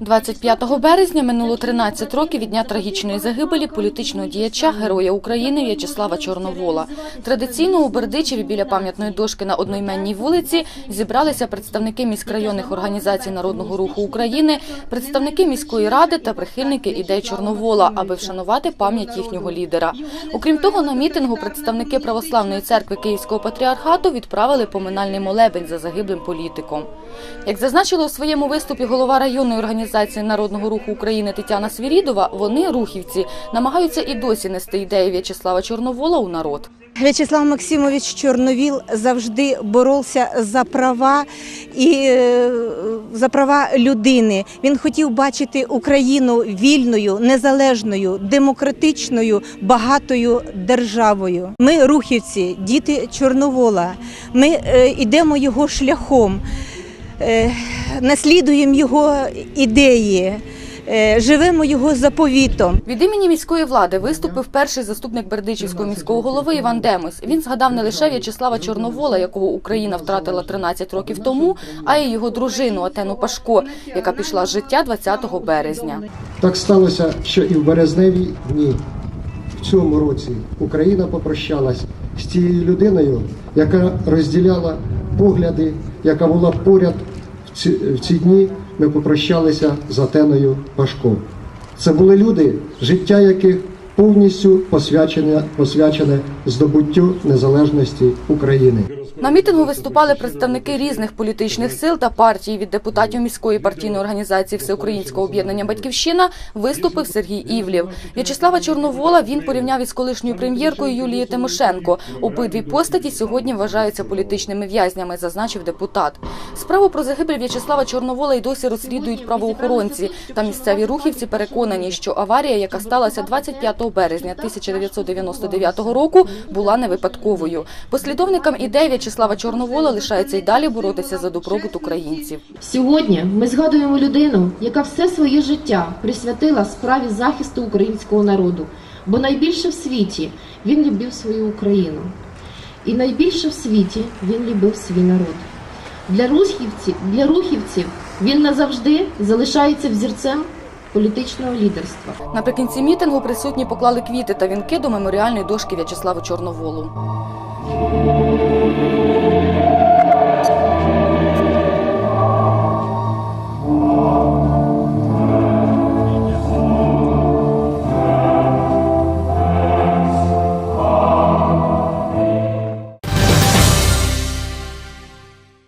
25 березня минуло 13 років від дня трагічної загибелі політичного діяча, героя України В'ячеслава Чорновола. Традиційно у Бердичеві біля пам'ятної дошки на одноіменній вулиці зібралися представники міськрайонних організацій Народного руху України, представники міської ради та прихильники ідей Чорновола, аби вшанувати пам'ять їхнього лідера. Окрім того, на мітингу представники православної церкви Київського патріархату відправили поминальний молебень за загиблим політиком. Як зазначила у своєму виступі голова районної організації Народного руху України Тетяна Свірідова, вони, рухівці, намагаються і досі нести ідеї В'ячеслава Чорновола у народ. В'ячеслав Максимович Чорновіл завжди боровся за права і е, за права людини. Він хотів бачити Україну вільною, незалежною, демократичною, багатою державою. Ми, рухівці, діти Чорновола. Ми е, йдемо його шляхом, наслідуємо його ідеї, е, живемо його заповітом. Від імені міської влади виступив перший заступник Бердичівського міського голови Іван Демось. Він згадав не лише В'ячеслава Чорновола, якого Україна втратила 13 років тому, а й його дружину Атену Пашко, яка пішла з життя 20 березня. Так сталося, що і в березневі дні в цьому році Україна попрощалась з тією людиною, яка розділяла погляди, яка була поряд ці, в ці дні. Ми попрощалися з Атеною Пашко. Це були люди, життя яких повністю посвячене, посвячене здобуттю незалежності України. На мітингу виступали представники різних політичних сил та партій. Від депутатів міської партійної організації Всеукраїнського об'єднання Батьківщина виступив Сергій Івлів. В'ячеслава Чорновола він порівняв із колишньою прем'єркою Юлією Тимошенко. Обидві постаті сьогодні вважаються політичними в'язнями, зазначив депутат. Справу про загибель В'ячеслава Чорновола й досі розслідують правоохоронці. Та місцеві рухівці переконані, що аварія, яка сталася 25 березня 1999 року, була не випадковою. Послідовникам ідей В'ячеслава Чорновола лишається й далі боротися за добробут українців. Сьогодні ми згадуємо людину, яка все своє життя присвятила справі захисту українського народу, бо найбільше в світі він любив свою Україну, і найбільше в світі він любив свій народ. Для рухівців, для рухівців він назавжди залишається взірцем політичного лідерства. Наприкінці мітингу присутні поклали квіти та вінки до меморіальної дошки В'ячеславу Чорноволу.